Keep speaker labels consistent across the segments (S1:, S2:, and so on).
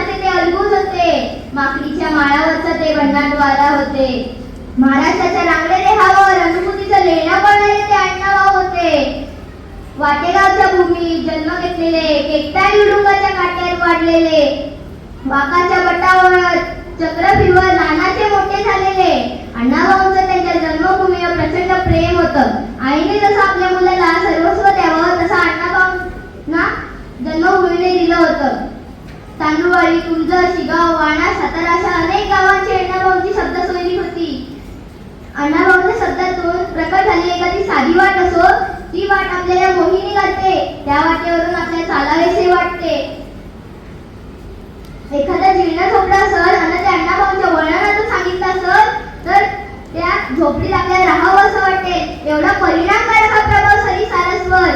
S1: त्यांना ते अलगूज होते माकडीच्या माळावरचा ते वंडाटवाला होते. महाराष्ट्राच्या लागलेले देहावर अनुभूतीचं लेणं पडलेले ते अण्णाभाऊ होते. वाटेगावच्या भूमी जन्म घेतलेले केकताळी उडुंगाच्या काट्यात वाढलेले. वाकाच्या बटावर चक्र फिरवत नानाचे मोठे झालेले. अण्णाभाऊंचं त्यांच्या जन्मभूमीवर प्रचंड प्रेम होत. आईने जसं आपल्या मुलाला सर्वस्व द्यावं तसं अण्णाभाऊंना जन्मभूमीने दिलं होतं. तांदूळवाडी तुळजा शिगाव वाणा सातारा अशा अनेक गावांची अण्णाभाऊंची शब्दसोयी होती. अण्णाभाऊंच्या शब्दातून प्रकट झाली एखादी साधी वाट असो ती वाट आपल्याला मोहिनी घालते. त्या वाटेवरून आपल्याला चालावेसे वाटते. एखादा जीर्ण झोपडा असल आणि त्या अण्णाभाऊंच्या वळणातून सांगितलं असल तर त्या झोपडीत आपल्याला राहावं असं वाटते. एवढा परिणामकारक हा प्रभाव सरी सारस्वर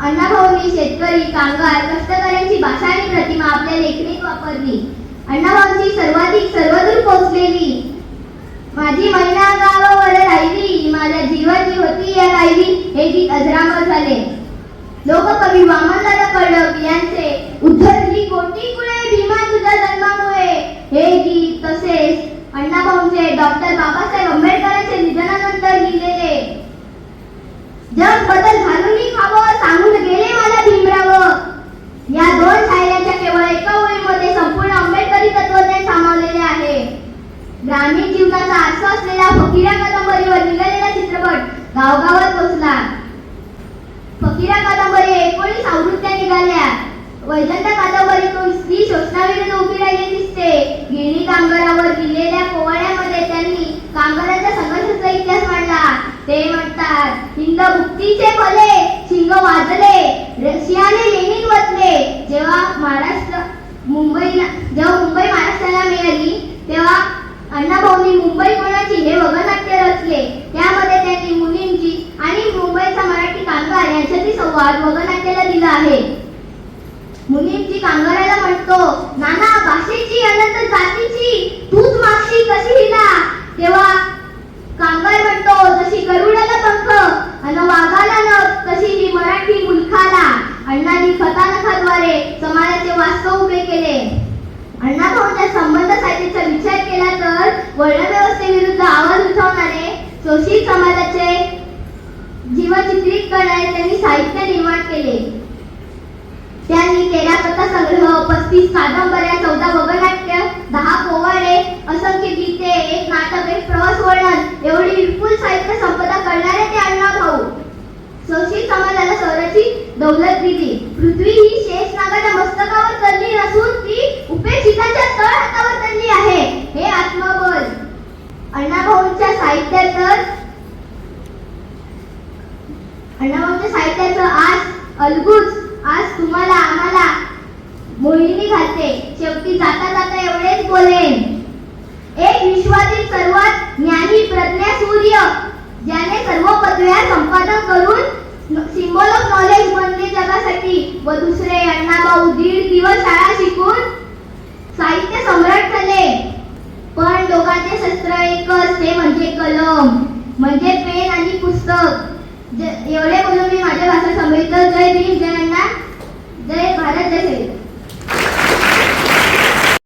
S1: अण्णाभाऊंनी शेतकरी कामगार कष्ट आपल्या लेखणीत वापरली. अण्णाभाऊंची सर्वाधिक सर्वदूर पोहोचलेली. माझी महिना गावावर राहिली. माझ्या जीवाची होती या राहिली हे गीत अजरामर झाले. लोककवी वामनदादा कळलं. फकीरा कादंबरीवर निघालेला चित्रपट गावगावात पोहोचला फकीरा कादंबरी एकोणीस आवृत्त्या निघाल्या. वैजंता कादंबरीतून स्त्री शोषणाविरुद्ध उभी राहिली दिसते. गिरणी कामगारावर दिलेल्या पोवाड्यामध्ये त्यांनी कामगारांच्या संघर्षाचा इतिहास मांडला. ते म्हणतात हिंद मुक्तीचे भले शिंग वाजले. अण्णाभाऊंच्या संबंध साहित्याचा विचार केला तर वर्णव्यवस्थेविरुद्ध आवाज उठवणारे शोषित समाजाचे जीवचित्रित करणारे त्यांनी साहित्य निर्माण केले. त्यांनी तेरा कथा संग्रह पस्तीस कादंबऱ्या चौदा वगनाट्य दहा पोवाडे असंख्य गीते एक नाटक एक प्रवास वर्णन एवढी विपुल साहित्य संपदा करणारे ते अण्णा भाऊ. शोषित समाजाला स्वराची दौलत दिली. पृथ्वी ही शेष नागाच्या उपेक्षिताच्या तळ हातावर चढली आहे. हे आत्मबल अण्णाभाऊंच्या साहित्यात अण्णाभाऊंच्या साहित्याचं आज अलगूच. आज तुम्हाला आम्हाला मोहिनी घालते. शेवटी जाता जाता एवढेच बोलेन. एक विश्वातील सर्वात ज्ञानी प्रज्ञा सूर्य ज्याने सर्व पदव्या संपादन करून सिम्बॉल ऑफ नॉलेज बनले जगासाठी. व दुसरे अण्णाभाऊ दीड दिवस शाळा शिक साहित्य सम्राट झाले पण लोकांचे शस्त्र एकच ते म्हणजे कलम म्हणजे पेन आणि पुस्तक. एवढे बोलून मी माझ्या भाषा समृद्ध जय भीम जय अण्णा जय भारत जय